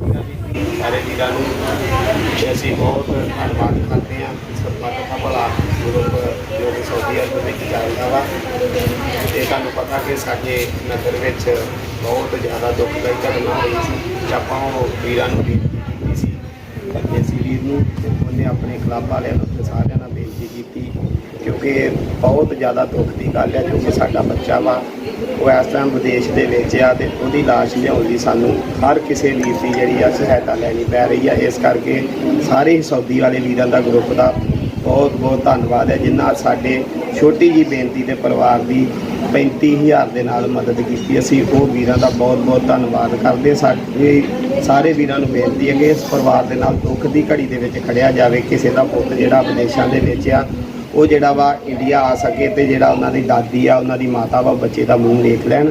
ਸਾਰੇ ਵੀਰਾਂ ਨੂੰ ਅਸੀਂ ਬਹੁਤ ਧੰਨਵਾਦ ਕਰਦੇ ਹਾਂ ਸਰਪੰਚ ਦਾ ਭਲਾ ਗਰੁੱਪ ਜੋ ਕਿ ਸਾਊਦੀ ਅਰਬ ਵਿੱਚ ਚੱਲਦਾ ਵਾ। ਤੇ ਤੁਹਾਨੂੰ ਪਤਾ ਕਿ ਸਾਡੇ ਨਗਰ ਵਿੱਚ ਬਹੁਤ ਜ਼ਿਆਦਾ ਦੁੱਖਦਾਈ ਘਟਨਾ ਹੋਈ ਸੀ ਆਪਾਂ ਉਹ ਵੀਰਾਂ ਨੂੰ ਬੇਨਤੀ ਕੀਤੀ ਸੀ। ਪਰਦੇਸੀ ਵੀਰ ਨੂੰ ਤੇ ਉਹਨੇ ਆਪਣੇ ਕਲੱਬ ਵਾਲਿਆਂ ਨੂੰ ਸਾਰਿਆਂ ਨਾਲ ਬੇਨਤੀ ਕੀਤੀ ਕਿ ਬਹੁਤ ਜ਼ਿਆਦਾ ਦੁੱਖ ਦੀ ਗੱਲ ਹੈ, ਕਿਉਂਕਿ ਸਾਡਾ ਬੱਚਾ ਵਾ, ਉਹ ਇਸ ਟਾਈਮ ਵਿਦੇਸ਼ ਦੇ ਵਿੱਚ ਆ ਤੇ ਉਹਦੀ ਲਾਸ਼ ਲਿਆਉਣ ਲਈ ਸਾਨੂੰ ਹਰ ਕਿਸੇ ਵੀਰ ਦੀ ਜਿਹੜੀ ਆ ਸਹਾਇਤਾ ਲੈਣੀ ਪੈ ਰਹੀ ਆ। ਇਸ ਕਰਕੇ ਸਾਰੇ ਹੀ ਸੌਦੀ ਵਾਲੇ ਵੀਰਾਂ ਦਾ ਗਰੁੱਪ ਦਾ ਬਹੁਤ ਬਹੁਤ ਧੰਨਵਾਦ ਹੈ, ਜਿਨ੍ਹਾਂ ਸਾਡੇ ਛੋਟੀ ਜੀ ਬੇਨਤੀ ਤੇ ਪਰਿਵਾਰ ਦੀ 35000 ਦੇ ਨਾਲ ਮਦਦ ਕੀਤੀ। ਅਸੀਂ ਉਹ ਵੀਰਾਂ ਦਾ ਬਹੁਤ ਬਹੁਤ ਧੰਨਵਾਦ ਕਰਦੇ ਹਾਂ। ਸਾਡੇ ਸਾਰੇ ਵੀਰਾਂ ਨੂੰ ਬੇਨਤੀ ਹੈ ਕਿ ਇਸ ਪਰਿਵਾਰ ਦੇ ਨਾਲ ਦੁੱਖ ਦੀ ਘੜੀ ਦੇ ਵਿੱਚ ਖੜਿਆ ਜਾਵੇ। ਕਿਸੇ ਦਾ ਪੁੱਤ ਜਿਹੜਾ ਵਿਦੇਸ਼ਾਂ ਦੇ ਵਿੱਚ ਆ ਉਹ ਜਿਹੜਾ ਵਾ ਇੰਡੀਆ ਆ ਸਕੇ ਤੇ ਜਿਹੜਾ ਉਹਨਾਂ ਦੀ ਦਾਦੀ ਆ, ਉਹਨਾਂ ਦੀ ਮਾਤਾ ਵਾ, ਬੱਚੇ ਦਾ ਮੂੰਹ ਦੇਖ ਲੈਣ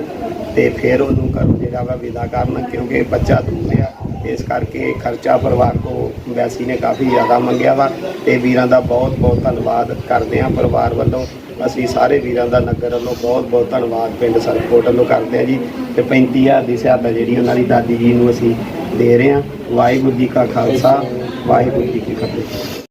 ਤੇ ਫਿਰ ਉਹਨੂੰ ਘਰੋਂ ਜਿਹੜਾ ਵਾ ਵਿਦਾ ਕਰਨ ਕਿਉਂਕਿ ਬੱਚਾ ਦੂਰ ਆ। ਇਸ ਕਰਕੇ ਖਰਚਾ ਪਰਿਵਾਰ ਕੋ ਵੈਸੀ ਨੇ ਕਾਫੀ ਜ਼ਿਆਦਾ ਮੰਗਿਆ ਵਾ ਤੇ ਵੀਰਾਂ ਦਾ ਬਹੁਤ ਬਹੁਤ ਧੰਨਵਾਦ ਕਰਦੇ ਹਾਂ ਪਰਿਵਾਰ ਵੱਲੋਂ। ਅਸੀਂ ਸਾਰੇ ਵੀਰਾਂ ਦਾ ਨਗਰ ਵੱਲੋਂ ਬਹੁਤ ਬਹੁਤ ਧੰਨਵਾਦ, ਪਿੰਡ ਸਰਕੋਟ ਵੱਲੋਂ ਕਰਦੇ ਹਾਂ ਜੀ। ਤੇ 35000 ਦੀ ਸਹਾਇਤਾ ਜਿਹੜੀ ਉਹਨਾਂ ਦੀ ਦਾਦੀ ਜੀ ਨੂੰ ਅਸੀਂ ਦੇ ਰਹੇ ਹਾਂ। ਵਾਹਿਗੁਰੂ ਜੀ ਕਾ ਖਾਲਸਾ, ਵਾਹਿਗੁਰੂ ਜੀ ਕੀ ਫਤਿਹ।